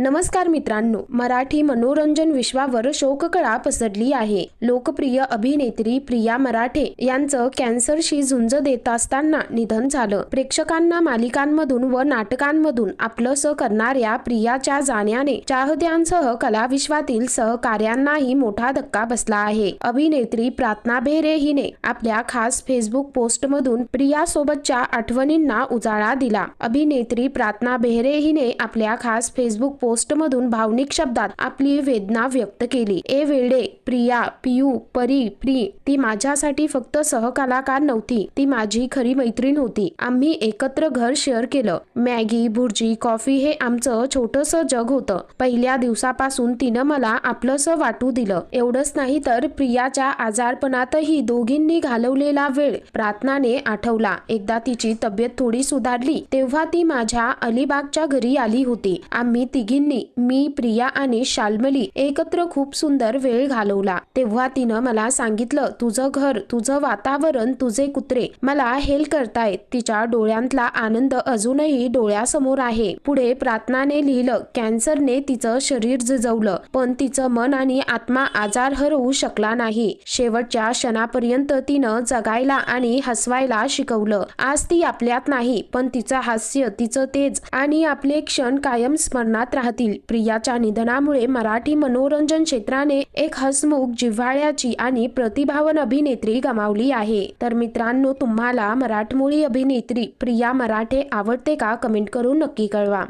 नमस्कार मित्रांनो मराठी मनोरंजन विश्वावर शोककळा पसरली आहे. लोकप्रिय अभिनेत्री प्रिया मराठे यांचं कॅन्सरशी झुंज देत असताना निधन झालं. प्रेक्षकांना मालिकांमधून व नाटकांमधून आपलंसं करणाऱ्या प्रियाच्या जाण्याने चाहत्यांसह कलाविश्वातील सहकार्यांनाही मोठा धक्का बसला आहे. अभिनेत्री प्रार्थना बेहरे हिने आपल्या खास फेसबुक पोस्टमधून प्रियासोबतच्या आठवणींना उजाळा दिला. अभिनेत्री प्रार्थना बेहरे हिने आपल्या खास फेसबुक पोस्ट पोस्टमधून भावनिक शब्दात आपली वेदना व्यक्त केली. ए वेडे प्रिया पियू परी प्री ती माझ्यासाठी फक्त सहकलाकार नव्हती. ती माझी खरी मैत्रीण होती. आम्ही एकत्र घर शेअर केलं. मॅगी भुर्जी कॉफी हे आमचं छोटस जग होतं. पहिल्या दिवसापासून तिनं मला आपलंसं वाटू दिलं. एवढंच नाही तर प्रियाच्या आजारपणातही दोघींनी घालवलेला वेळ प्रार्थनाने आठवला. एकदा तिची तब्येत थोडी सुधारली तेव्हा ती माझ्या अलिबागच्या घरी आली होती. आम्ही तिघी दोघींनी मी प्रिया आणि शाल्मली एकत्र खूप सुंदर वेळ घालवला. तेव्हा तिनं मला सांगितलं तुझं घर तुझं वातावरण तुझे कुत्रे मला हेल करतायत. तिच्या डोळ्यांतला आनंद अजूनही डोळ्यासमोर आहे. पुढे प्रार्थनाने लिहिलं कॅन्सरने तिचं शरीर झिजवलं पण तिचं मन आणि आत्मा आजार हरवू शकला नाही. शेवटच्या क्षणापर्यंत तिनं जगायला आणि हसवायला शिकवलं आज ती आपल्यात नाही पण तिचं हास्य तिचं तेज आणि आपले क्षण कायम स्मरणात राहतील. प्रियाच्या निधनामुळे मराठी मनोरंजन क्षेत्राने एक हसमुख जिव्हाळ्याची आणि प्रतिभावन अभिनेत्री गमावली आहे. तर मित्रांनो तुम्हाला मराठमोळी अभिनेत्री प्रिया मराठे आवडते का? कमेंट करून नक्की कळवा.